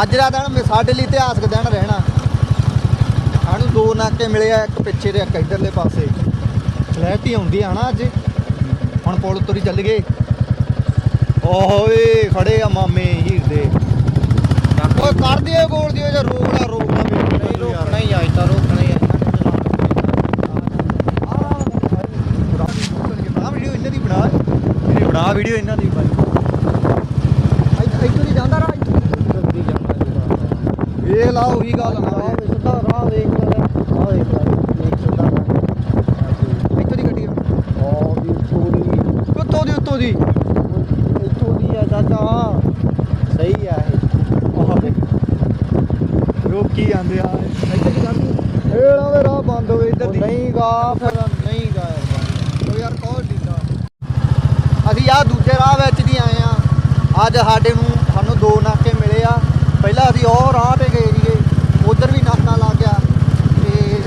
ਅੱਜ ਦਾ ਦਿਨ ਸਾਡੇ ਲਈ ਇਤਿਹਾਸਕ ਦਿਨ ਰਹਿਣਾ। ਸਾਨੂੰ ਦੋ ਨਾਕੇ ਮਿਲੇ ਆ ਇੱਕ ਪਿੱਛੇ ਤੇ ਇੱਕ ਇਧਰਲੇ ਪਾਸੇ। ਫਲੈਟ ਆਉਂਦੀ ਆ ਨਾ ਅੱਜ। ਹੁਣ ਪੁਲ ਤੁਰੀ ਚੱਲ ਗਏ। ਓਏ ਖੜੇ ਆ ਮਾਮੇ ਹੀਰ ਦੇ। ਓਏ ਕਰ ਦਿਓ ਗੋਲ ਦਿਓ ਜਾਂ ਰੋਕ ਲਾ ਰੋਕ ਲਾ ਮੇਰੇ ਨਹੀਂ ਰੋਕਣਾ ਹੀ ਅੱਜ ਤਾਂ ਰੋਕਣਾ ਹੀ ਬਣਾ ਵੀਡੀਓ ਇਹਨਾਂ ਦੀ ਬਣਾ। ਬਣਾ ਵੀਡੀਓ ਇਹਨਾਂ ਦੀ ਬਾਈ ਇੱਥੋਂ ਦੀ ਜਾਂਦਾ ਵੇਖ ਲਾ ਉਹੀ ਗੱਲ ਨਾ ਰਾਹ ਵਿੱਚ ਸਿੱਧਾ ਰਾਹ ਵੇਖ ਲੈ। ਆਹ ਵੇਖ ਲੈ ਵੇਖ ਸਿੱਧਾ ਇੱਥੋਂ ਦੀ ਗੱਡੀ ਆਹ ਵੀ ਥੋੜੀ ਉੱਤੋਂ ਦੀ ਉੱਤੋਂ ਦੀ। ਇੱਥੋਂ ਦੀ ਆ ਚਾਚਾ। ਸਹੀ ਆ ਇਹ। ਆਹ ਦੇਖ ਰੋਕੀ ਜਾਂਦੇ ਆ। ਇੱਧਰ ਦੀ ਜਾਂਦੀ ਇਹ ਲਾਵੇ ਰਾਹ ਬੰਦ ਹੋਵੇ ਇੱਧਰ ਦੀ। ਨਹੀਂ ਗਾ ਫਿਰ ਨਹੀਂ ਗਾ ਯਾਰ ਉਹ ਯਾਰ ਕੌਣ ਡੀਦਾ ਅਸੀਂ ਆ ਦੂਜੇ ਰਾਹ ਵਿੱਚ ਦੀ ਆਏ ਆ। ਅੱਜ ਸਾਡੇ ਨੂੰ ਸਾਨੂੰ ਦੋ ਨਾਕੇ ਮਿਲੇ ਆ ਪਹਿਲਾਂ ਅਸੀਂ ਉਹ ਰਾਹ ਤੇ ਗਏ ਸੀਗੇ ਉਧਰ ਵੀ ਨਾਕਾ ਲੱਗ ਗਿਆ ਤੇ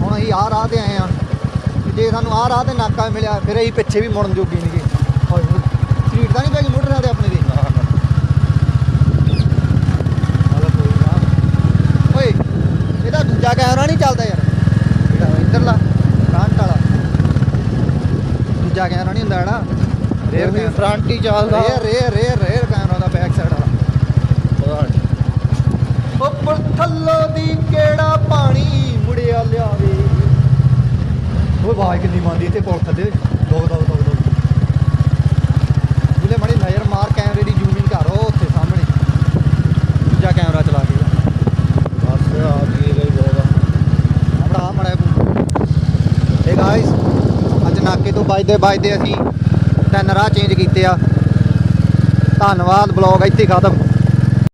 ਹੁਣ ਅਸੀਂ ਆਹ ਰਾਹ ਤੇ ਆਏ ਆ ਜੇ ਸਾਨੂੰ ਆਹ ਰਾਹ ਤੇ ਨਾਕਾ ਮਿਲਿਆ ਫਿਰ ਅਸੀਂ ਪਿੱਛੇ ਵੀ ਮੁੜਨ ਜੋਗੇ ਨਹੀਂਗੇ ਹਾਏ ਹੋਏ ਸੀਟ ਤਾਂ ਨਹੀਂ ਪੈ ਗਈ ਮੋਟਰ ਤੇ ਆਪਣੇ ਦੀ। ਓਏ ਇਹਦਾ ਦੂਜਾ ਕੈਮਰਾ ਨਹੀਂ ਚੱਲਦਾ ਯਾਰ। ਇਹਦਾ ਇੱਧਰਲਾ ਫਰੰਟ ਵਾਲਾ। ਦੂਜਾ ਕੈਮਰਾ ਨਹੀਂ ਹੁੰਦਾ ਜਿਹੜਾ। ਰੇਅਰ ਵੀ ਫਰੰਟ ਹੀ ਚੱਲਦਾ। Rear rear rear rear camera ਦਾ ਬੈਕ ਸਾਈਡ ਵਾਲਾ। ਨਹੀਂ ਉੱਪਰ ਥੱਲੋਂ ਦੀ ਕਿਹੜਾ ਆਵਾਜ਼ ਕਿੰਨੀ ਮਾਰਦੀ ਇੱਥੇ ਪੁਲ ਥੱਲੇ। ਦੋ ਦੋ ਦੋ ਦੋ ਜਿਲੇ ਮੜੀ ਨਜ਼ਰ ਮਾਰ ਕੈਮਰੇ ਦੀ ਜ਼ੂਮਿੰਗ ਕਰ ਉਹ ਉੱਥੇ ਸਾਹਮਣੇ। ਦੂਜਾ ਕੈਮਰਾ ਚਲਾ ਕੇ। ਬਸ ਆ ਜੀ ਗਈ ਬਹੁਤ ਆਪਣਾ ਮੜਾ ਇਹ ਗਾਇਸ ਅੱਜ ਨਾਕੇ ਤੋਂ ਵੱਜਦੇ ਵੱਜਦੇ ਅਸੀਂ ਤਿੰਨ ਰਾਹ ਚੇਂਜ ਕੀਤੇ ਆ। ਧੰਨਵਾਦ ਬਲੌਗ ਇੱਥੇ ਖਤਮ।